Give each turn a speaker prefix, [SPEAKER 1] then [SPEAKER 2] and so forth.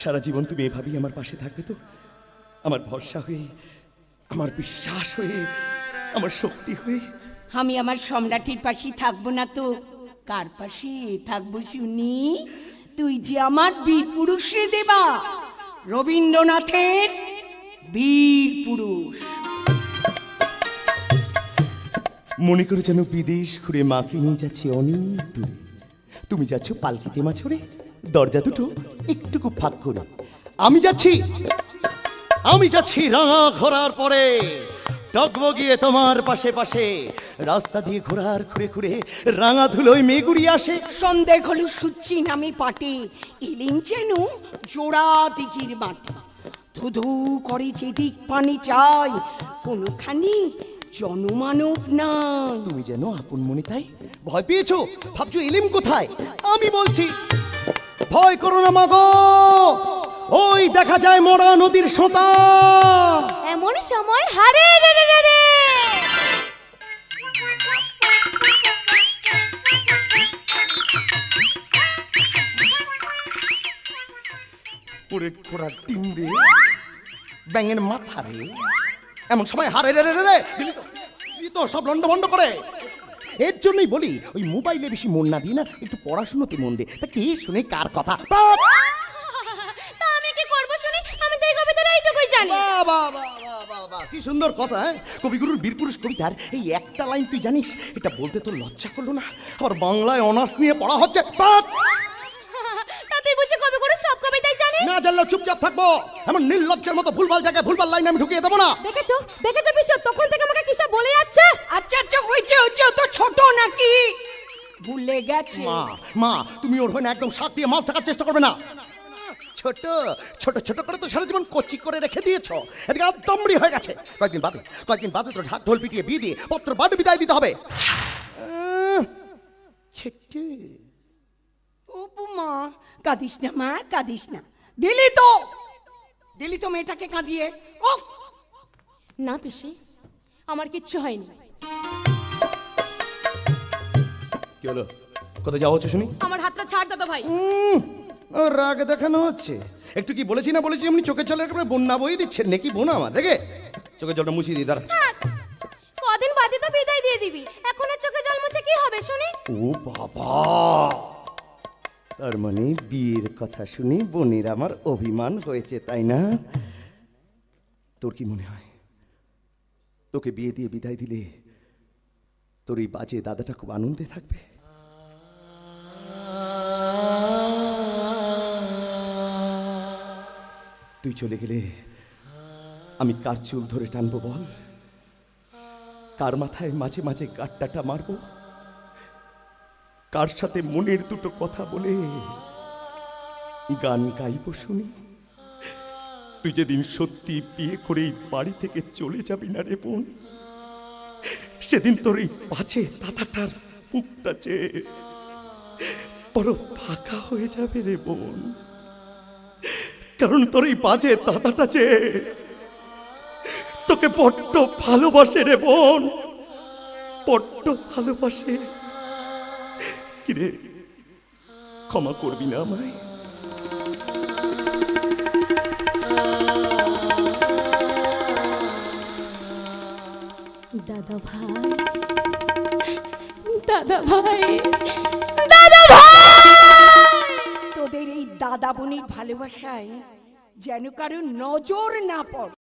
[SPEAKER 1] সারা জীবন তুমি এভাবেই আমার পাশে থাকবে তো? আমার ভরসা হয়ে আমার বিশ্বাস হয়ে আমার শক্তি হয়ে।
[SPEAKER 2] আমি আমার সম্রাটের পাশেই থাকব না তো? কার পাশে থাকব শুনি? তুই যে আমার বীর পুরুষ রে দেবা রবীন্দ্রনাথের বীর পুরুষ।
[SPEAKER 1] মনে করে যেন বিদেশ ঘুরে মাকে নিয়ে যাচ্ছি অনেক দূরে। তুমি যাচ্ছ পালকিতে মাছরে? দরজা দুটো একটুকু ফাঁক করে আমি যাচ্ছি। আমি যাচ্ছি রাঙা ঘোরার পরে। ডগমগিয়ে তোমার পাশে পাশে। রাস্তা দিয়ে ঘোরার ঘুরে ঘুরে রাঙা ধুলোয় মেগুড়ি আসে।
[SPEAKER 2] সন্দেহ হলো সুচ্ছি নামি পাটে। এলিম যেন জোড়া দিঘির মাটি। ধুধু করে যেদিক পানি চাই কোনোখানি জনমানব না
[SPEAKER 1] তুমি যেন আপন মনে তাই ভয় পেয়েছ? ভাবছ এলিম কোথায়? আমি বলছি ভয় করো না মাগো ওই দেখা যায় মরা নদীর সোতা।
[SPEAKER 3] এমন সময় হারে রে রে রে রে।
[SPEAKER 1] ওরে ঘোড়ার ডিম রে ব্যাঙের মাথা রে এমন সময় হারে রে রে রে দিলি তো তো সব লন্ড ভন্ড করে। এর জন্যই বলি ওই মোবাইলে বেশি মন না দিই না একটু পড়াশুনোতে মন দে। তা কে শুনে কার কথা?
[SPEAKER 3] তা আমি কি করব শুনি? আমি তো এই এইটুকুই জানি।
[SPEAKER 1] কি সুন্দর কথা হ্যাঁ? কবিগুরুর বীরপুরুষ কবিতার এই একটা লাইন তুই জানিস এটা বলতে তোর লজ্জা করল না? আবার বাংলায় অনার্স নিয়ে পড়া হচ্ছে!
[SPEAKER 3] তা তুই বুঝি কবি করে সব কবিতাই জানিস?
[SPEAKER 1] না জানলেও চুপচাপ থাকব। এমন নির্লজ্জের মতো ভুলভাল জায়গায় ভুলভাল লাইন আমি ঢুকিয়ে দেবো না।
[SPEAKER 3] দেখেছ? দেখেছ বিশ্ব তখন থেকে আমাকে কিসব বলে যাচ্ছে?
[SPEAKER 2] আচ্ছা আচ্ছা হয়েছে হয়েছে ও তো ছোট নাকি? ভুলে গেছে।
[SPEAKER 1] মা মা তুমি ওর হয় না একদম শাক দিয়ে মাছ থাকার চেষ্টা করবে না। ছোট ছোট ছোট করে তো সারা জীবন কচি করে রেখে দিয়েছ। এদিকে আদমড়ি হয়ে গেছে। কয়েকদিন বাদে কয়েকদিন বাদে তো ঢাক ঢোল পিটিয়ে বিয়ে দিয়ে পত্র বাড়ি বিদায় দিতে হবে। ছোট্ট।
[SPEAKER 2] উপমা কাঁদিস না মা কাঁদিস না। দিলি তো। দিলি তো মেয়েটাকে কাঁদিয়ে। ওফ
[SPEAKER 3] না পিসি আমার কিচ্ছু হয়নি।
[SPEAKER 1] কি হলো? কোথায় যাওয়া হচ্ছে শুনি?
[SPEAKER 3] আমার হাতটা ছাড় দাদা ভাই।
[SPEAKER 1] উম, ও রাগ দেখানো হচ্ছে। একটু কি বলেছি না বলেছি এমনি চোখের জলের একেবারে বন্যা বই দিচ্ছে? নাকি বোন আমার দেখে? চোখের জলটা মুছিয়ে দিই দাঁড়া।
[SPEAKER 3] থাক কদিন বাদে তো বিদায় দিয়ে দিবি। এখন আর চোখে জল মুছে কি হবে শুনি?
[SPEAKER 1] ও বাবা! তার মানে বিয়ের কথা শুনি বোনের আমার অভিমান হয়েছে তাই না? তোর কি মনে হয়? তোকে বিয়ে দিয়ে বিদায় দিলে তোর এই বাজে দাদাটা খুব আনন্দে থাকবে। তুই চলে গেলে আমি কার চুল ধরে টানবো বল? কার মাথায় মাঝে মাঝে গাট্টাটা মারবো? কার সাথে মনের দুটো কথা বলে গান গাইব শুনি? তুই যেদিন সত্যি বিয়ে করে বাড়ি থেকে চলে যাবি না রে বোন। সেদিন তোর এই পাছে তাতাটার মুখটা যে বড় ফাঁকা হয়ে যাবে রে বোন। কারণ তোর এই বাজে দাদাটা যে তোকে বড্ড ভালোবাসে রে বোন। বড্ড ভালোবাসে। কিরে, ক্ষমা করবি না আমায়?
[SPEAKER 3] দাদা ভাই। দাদা ভাই। দাদা ভাই!
[SPEAKER 2] তোদের এই দাদা বোনের ভালোবাসায় যেন কারও নজর না পড়ে।